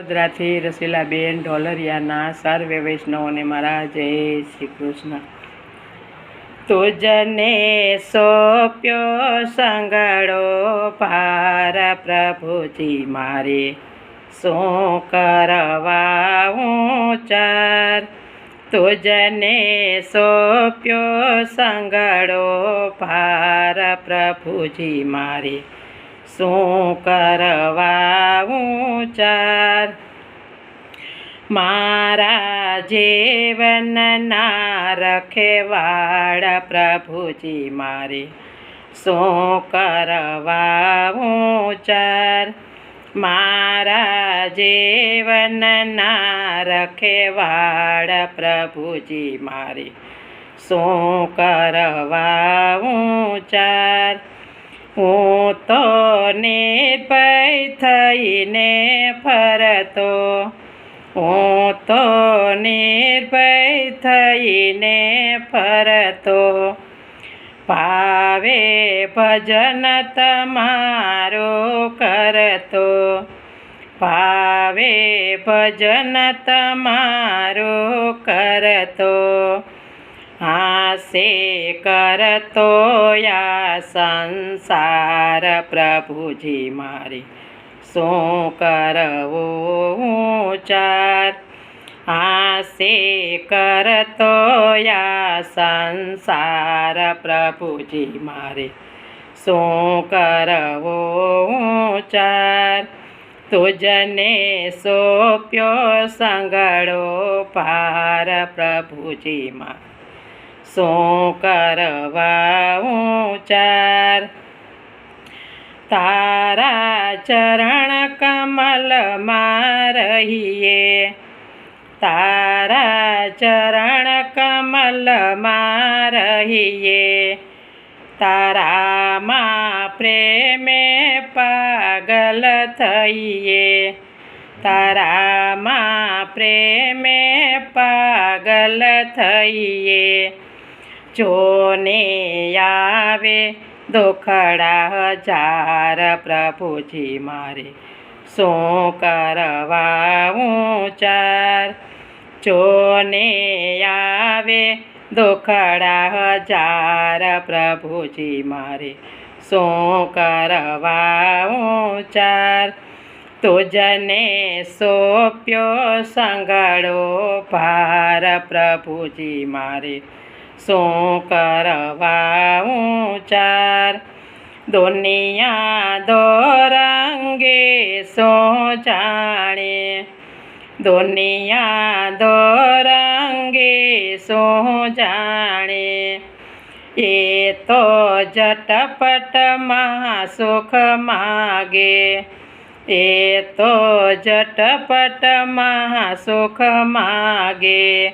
વડોદરાથી રસીલાબેન ઢોલરિયાના સર્વે વૈષ્ણવોને મારા જય શ્રી કૃષ્ણ. તુજને સોપ્યો સંગડો પાર પ્રભુજી મારે. શું કરવા ચાર તુજને સોપ્યો સંગડો પાર પ્રભુજી મારે. શું કરવા ઉચાર? મારા જીવનના રખેવાળ પ્રભુજી મારે. શું કરવા ઉચાર મારા જીવનના રખેવાળ પ્રભુજી મારે. શું કરવા હું ચાર? હું તો નિર્ભય થઈને ફરતો. હું તો નિર્ભય થઈને ફરતો. ભાવે ભજન તમારો કરતો. ભાવે ભજન તમારો કરતો. હાસે કરતો યા સંસાર પ્રભુજી મારે શું કરવું ચાર હાસે કરતો યા સંસાર? પ્રભુજી, મારે શું કરવો ચાર તુજને સોપ્યો સંગડો પાર? પ્રભુજી, માં, શું કરવા ઉચાર તારા ચરણ કમલમાં રહીએ. તારા ચરણ કમલમાં રહીએ. તારામાં પ્રેમે પાગલ થઈએ. તારામાં પ્રેમે પાગલ થઈએ. જોને આવે દુખડા હજાર પ્રભુજી મારે. શું કરવા ઉચાર ચોને આવે દુખડા હજાર પ્રભુજી મારે. શું કરવા ઊંચાર તુજને સોંપ્યો સંગડો ભાર પ્રભુજી મારે. શું કરવા ઉચાર દુનિયા દોરંગે શું જાણે. દુનિયા દોરંગે શું જાણે. એ તો જટપટમાં સુખ માગે. એ તો જટપટમાં સુખ માગે.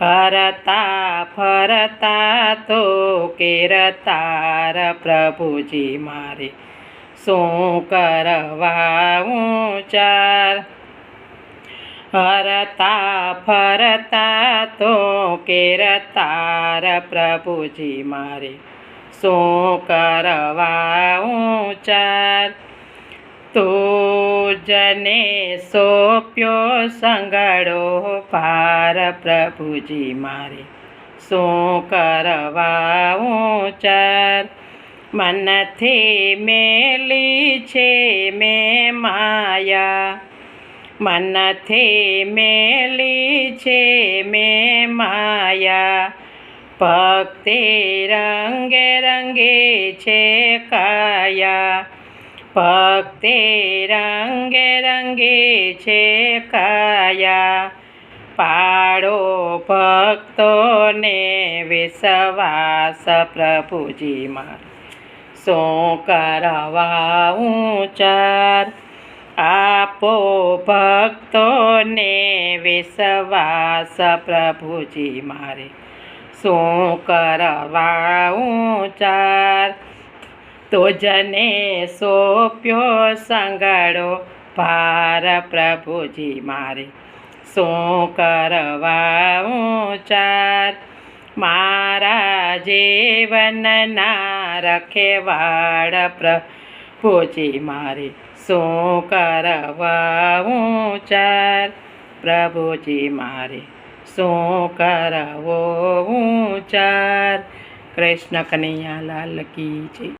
હરતા ફરતા તો કેરતાર પ્રભુજી મારે. શું કરવા ચાર હરતા, ફરતા તો કેરતાર પ્રભુજી મારે. શું કરવા ઉચાર? તુજને સોંપ્યો સંગડો પાર પ્રભુજી મારે. શું કરવા ચાર? મનથી મેલી છે મેં માયા. મનથી મેલી છે મેં માયા. ભક્તિ રંગે રંગે છે કાયા. ભક્તિ રંગે રંગી છે કાયા. પાડો ભક્તોને વિશ્વાસ પ્રભુજીમાં. શું કરવા ઊંચાર આપો ભક્તોને વિશ્વાસ પ્રભુજી મારે. શું કરવા તુજને સોંપ્યો સંગડો ભાર પ્રભુજી મારે. શું કરવા ચાર? મારા જીવનના રખેવાડ પ્રભુજી મારે. શું કરવા ચાર? પ્રભુજી મારે. શું કરવો ચાર? કૃષ્ણ કનૈયાલાલ કી જય.